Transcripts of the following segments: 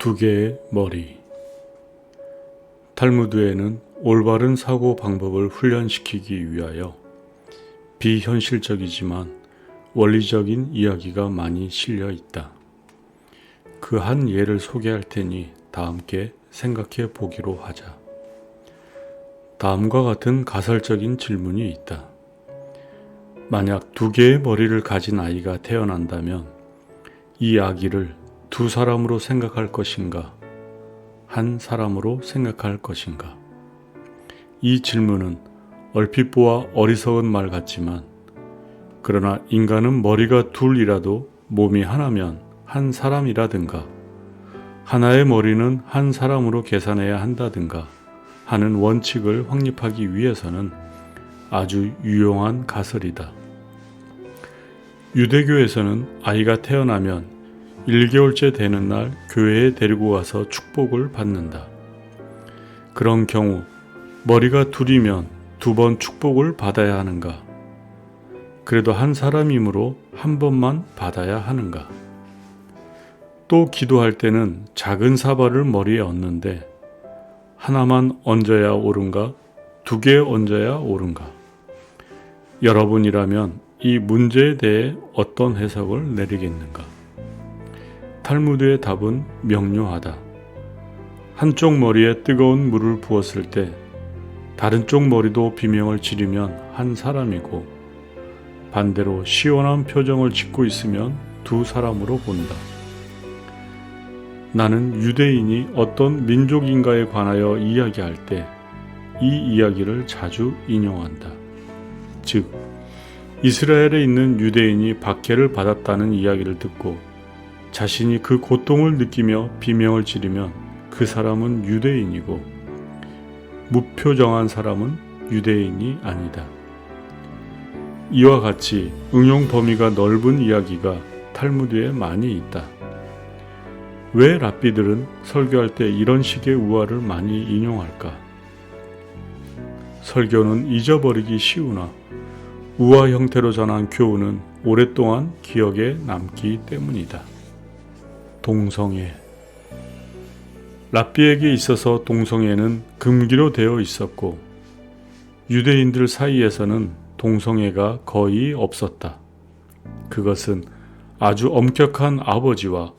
두 개의 머리. 탈무드에는 올바른 사고 방법을 훈련시키기 위하여 비현실적이지만 원리적인 이야기가 많이 실려 있다. 그 한 예를 소개할 테니 다 함께 생각해 보기로 하자. 다음과 같은 가설적인 질문이 있다. 만약 두 개의 머리를 가진 아이가 태어난다면 이 아기를 두 사람으로 생각할 것인가? 한 사람으로 생각할 것인가? 이 질문은 얼핏 보아 어리석은 말 같지만 그러나 인간은 머리가 둘이라도 몸이 하나면 한 사람이라든가 하나의 머리는 한 사람으로 계산해야 한다든가 하는 원칙을 확립하기 위해서는 아주 유용한 가설이다. 유대교에서는 아이가 태어나면 1개월째 되는 날 교회에 데리고 가서 축복을 받는다. 그런 경우 머리가 둘이면 두 번 축복을 받아야 하는가? 그래도 한 사람이므로 한 번만 받아야 하는가? 또 기도할 때는 작은 사발을 머리에 얹는데 하나만 얹어야 옳은가? 두 개 얹어야 옳은가? 여러분이라면 이 문제에 대해 어떤 해석을 내리겠는가? 탈무드의 답은 명료하다. 한쪽 머리에 뜨거운 물을 부었을 때 다른 쪽 머리도 비명을 지르면 한 사람이고 반대로 시원한 표정을 짓고 있으면 두 사람으로 본다. 나는 유대인이 어떤 민족인가에 관하여 이야기할 때 이 이야기를 자주 인용한다. 즉, 이스라엘에 있는 유대인이 박해를 받았다는 이야기를 듣고 자신이 그 고통을 느끼며 비명을 지르면 그 사람은 유대인이고 무표정한 사람은 유대인이 아니다. 이와 같이 응용 범위가 넓은 이야기가 탈무드에 많이 있다. 왜 랍비들은 설교할 때 이런 식의 우화를 많이 인용할까? 설교는 잊어버리기 쉬우나 우화 형태로 전한 교훈은 오랫동안 기억에 남기 때문이다. 동성애 랍비에게 있어서 동성애는 금기로 되어 있었고 유대인들 사이에서는 동성애가 거의 없었다. 그것은 아주 엄격한 아버지와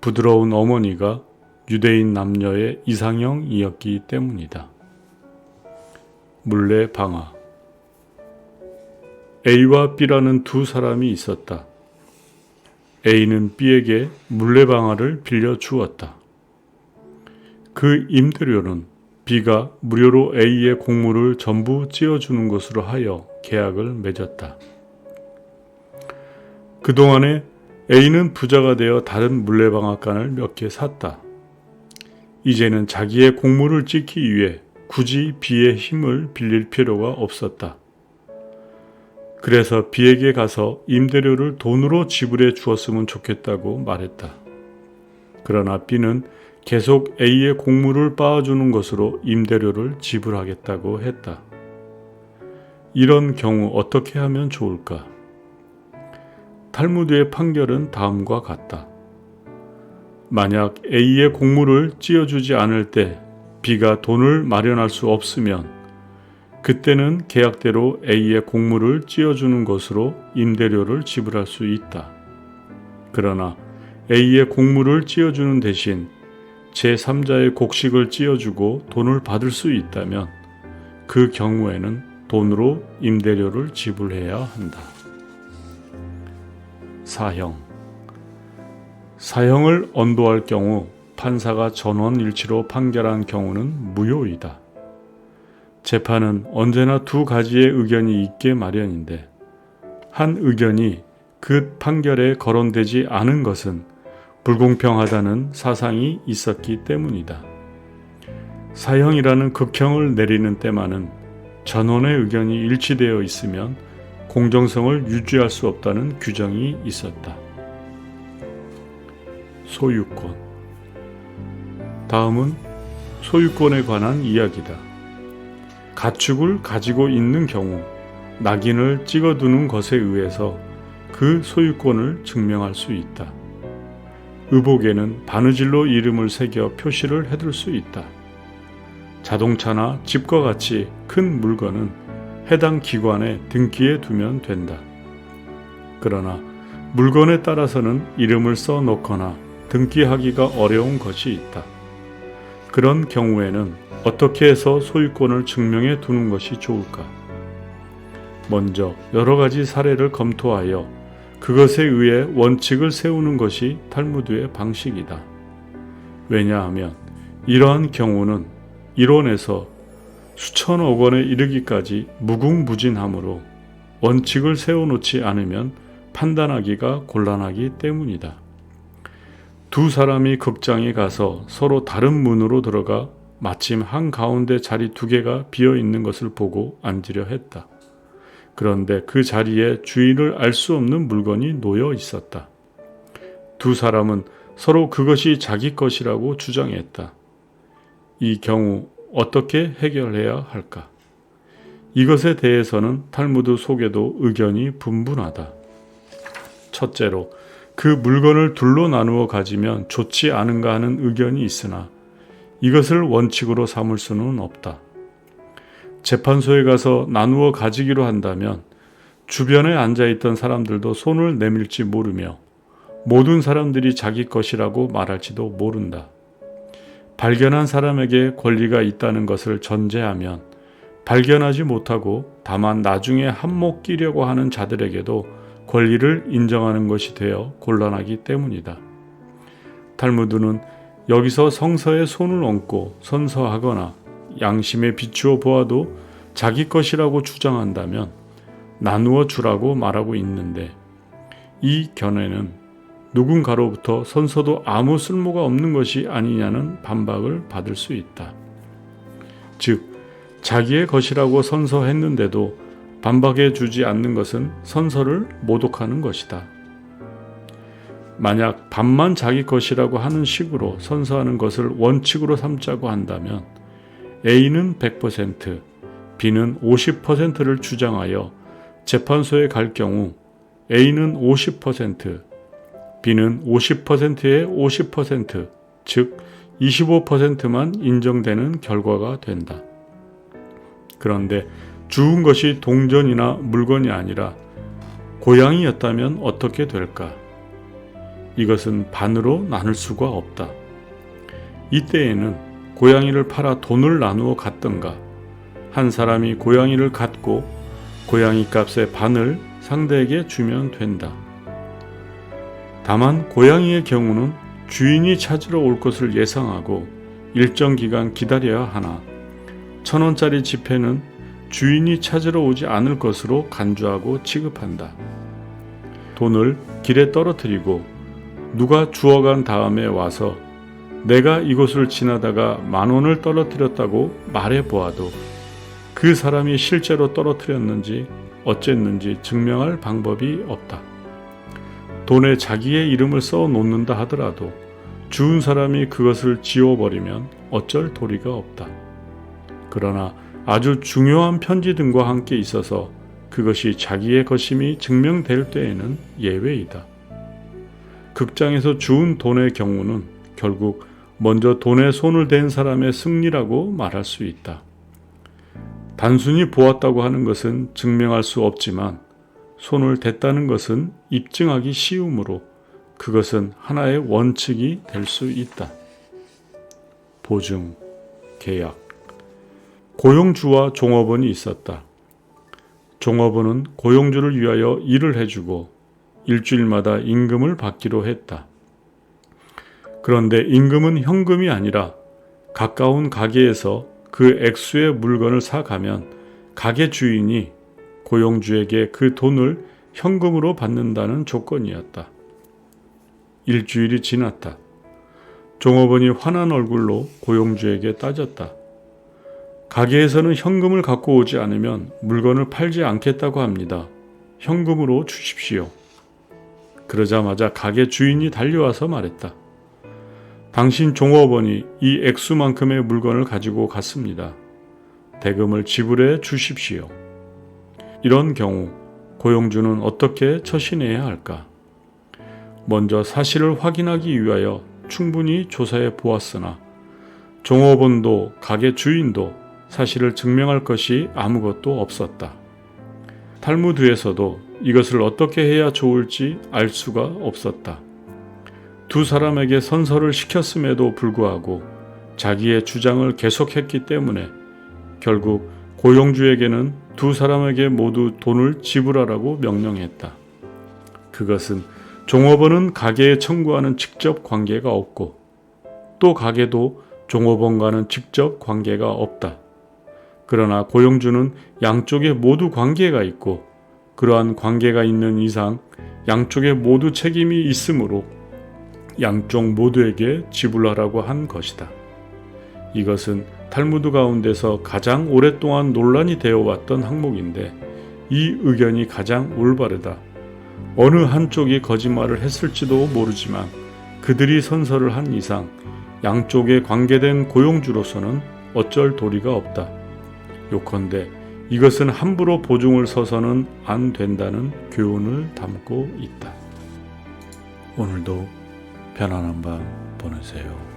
부드러운 어머니가 유대인 남녀의 이상형이었기 때문이다. 물레 방아 A와 B라는 두 사람이 있었다. A는 B에게 물레방아를 빌려 주었다. 그 임대료는 B가 무료로 A의 곡물을 전부 찌어주는 것으로 하여 계약을 맺었다. 그동안에 A는 부자가 되어 다른 물레방앗간을 몇 개 샀다. 이제는 자기의 곡물을 찢기 위해 굳이 B의 힘을 빌릴 필요가 없었다. 그래서 B에게 가서 임대료를 돈으로 지불해 주었으면 좋겠다고 말했다. 그러나 B는 계속 A의 곡물을 빻아주는 것으로 임대료를 지불하겠다고 했다. 이런 경우 어떻게 하면 좋을까? 탈무드의 판결은 다음과 같다. 만약 A의 곡물을 찌어주지 않을 때 B가 돈을 마련할 수 없으면 그때는 계약대로 A의 곡물을 찌어주는 것으로 임대료를 지불할 수 있다. 그러나 A의 곡물을 찌어주는 대신 제3자의 곡식을 찌어주고 돈을 받을 수 있다면 그 경우에는 돈으로 임대료를 지불해야 한다. 사형 사형을 언도할 경우 판사가 전원 일치로 판결한 경우는 무효이다. 재판은 언제나 두 가지의 의견이 있게 마련인데 한 의견이 그 판결에 거론되지 않은 것은 불공평하다는 사상이 있었기 때문이다. 사형이라는 극형을 내리는 때만은 전원의 의견이 일치되어 있으면 공정성을 유지할 수 없다는 규정이 있었다. 소유권 다음은 소유권에 관한 이야기다. 가축을 가지고 있는 경우 낙인을 찍어두는 것에 의해서 그 소유권을 증명할 수 있다. 의복에는 바느질로 이름을 새겨 표시를 해둘 수 있다. 자동차나 집과 같이 큰 물건은 해당 기관의 등기에 두면 된다. 그러나 물건에 따라서는 이름을 써 놓거나 등기하기가 어려운 것이 있다. 그런 경우에는 어떻게 해서 소유권을 증명해 두는 것이 좋을까? 먼저 여러 가지 사례를 검토하여 그것에 의해 원칙을 세우는 것이 탈무드의 방식이다. 왜냐하면 이러한 경우는 이론에서 수천억 원에 이르기까지 무궁무진하므로 원칙을 세워놓지 않으면 판단하기가 곤란하기 때문이다. 두 사람이 극장에 가서 서로 다른 문으로 들어가 마침 한 가운데 자리 두 개가 비어 있는 것을 보고 앉으려 했다. 그런데 그 자리에 주인을 알 수 없는 물건이 놓여 있었다. 두 사람은 서로 그것이 자기 것이라고 주장했다. 이 경우 어떻게 해결해야 할까? 이것에 대해서는 탈무드 속에도 의견이 분분하다. 첫째로 그 물건을 둘로 나누어 가지면 좋지 않은가 하는 의견이 있으나 이것을 원칙으로 삼을 수는 없다. 재판소에 가서 나누어 가지기로 한다면 주변에 앉아 있던 사람들도 손을 내밀지 모르며 모든 사람들이 자기 것이라고 말할지도 모른다. 발견한 사람에게 권리가 있다는 것을 전제하면 발견하지 못하고 다만 나중에 한몫 끼려고 하는 자들에게도 권리를 인정하는 것이 되어 곤란하기 때문이다. 탈무드는 여기서 성서에 손을 얹고 선서하거나 양심에 비추어 보아도 자기 것이라고 주장한다면 나누어 주라고 말하고 있는데 이 견해는 누군가로부터 선서도 아무 쓸모가 없는 것이 아니냐는 반박을 받을 수 있다. 즉, 자기의 것이라고 선서했는데도 반박해 주지 않는 것은 선서를 모독하는 것이다. 만약 반만 자기 것이라고 하는 식으로 선서하는 것을 원칙으로 삼자고 한다면 A는 100%, B는 50%를 주장하여 재판소에 갈 경우 A는 50%, B는 50%의 50%, 즉 25%만 인정되는 결과가 된다. 그런데 주운 것이 동전이나 물건이 아니라 고양이였다면 어떻게 될까? 이것은 반으로 나눌 수가 없다. 이때에는 고양이를 팔아 돈을 나누어 갔던가, 한 사람이 고양이를 갖고 고양이 값의 반을 상대에게 주면 된다. 다만 고양이의 경우는 주인이 찾으러 올 것을 예상하고 일정 기간 기다려야 하나, 천 원짜리 지폐는 주인이 찾으러 오지 않을 것으로 간주하고 취급한다. 돈을 길에 떨어뜨리고 누가 주워간 다음에 와서 내가 이곳을 지나다가 만 원을 떨어뜨렸다고 말해 보아도 그 사람이 실제로 떨어뜨렸는지 어쨌는지 증명할 방법이 없다. 돈에 자기의 이름을 써 놓는다 하더라도 주운 사람이 그것을 지워버리면 어쩔 도리가 없다. 그러나 아주 중요한 편지 등과 함께 있어서 그것이 자기의 것임이 증명될 때에는 예외이다. 극장에서 주운 돈의 경우는 결국 먼저 돈에 손을 댄 사람의 승리라고 말할 수 있다. 단순히 보았다고 하는 것은 증명할 수 없지만 손을 댔다는 것은 입증하기 쉬우므로 그것은 하나의 원칙이 될 수 있다. 보증, 계약, 고용주와 종업원이 있었다. 종업원은 고용주를 위하여 일을 해주고 일주일마다 임금을 받기로 했다. 그런데 임금은 현금이 아니라 가까운 가게에서 그 액수의 물건을 사가면 가게 주인이 고용주에게 그 돈을 현금으로 받는다는 조건이었다. 일주일이 지났다. 종업원이 화난 얼굴로 고용주에게 따졌다. 가게에서는 현금을 갖고 오지 않으면 물건을 팔지 않겠다고 합니다. 현금으로 주십시오. 그러자마자 가게 주인이 달려와서 말했다. 당신 종업원이 이 액수만큼의 물건을 가지고 갔습니다. 대금을 지불해 주십시오. 이런 경우 고용주는 어떻게 처신해야 할까? 먼저 사실을 확인하기 위하여 충분히 조사해 보았으나 종업원도 가게 주인도 사실을 증명할 것이 아무것도 없었다. 탈무드에서도 이것을 어떻게 해야 좋을지 알 수가 없었다. 두 사람에게 선서를 시켰음에도 불구하고 자기의 주장을 계속했기 때문에 결국 고용주에게는 두 사람에게 모두 돈을 지불하라고 명령했다. 그것은 종업원은 가게에 청구하는 직접 관계가 없고 또 가게도 종업원과는 직접 관계가 없다. 그러나 고용주는 양쪽에 모두 관계가 있고 그러한 관계가 있는 이상 양쪽에 모두 책임이 있으므로 양쪽 모두에게 지불하라고 한 것이다. 이것은 탈무드 가운데서 가장 오랫동안 논란이 되어 왔던 항목인데 이 의견이 가장 올바르다. 어느 한쪽이 거짓말을 했을지도 모르지만 그들이 선서를 한 이상 양쪽에 관계된 고용주로서는 어쩔 도리가 없다. 요컨대 이것은 함부로 보증을 서서는 안 된다는 교훈을 담고 있다. 오늘도 편안한 밤 보내세요.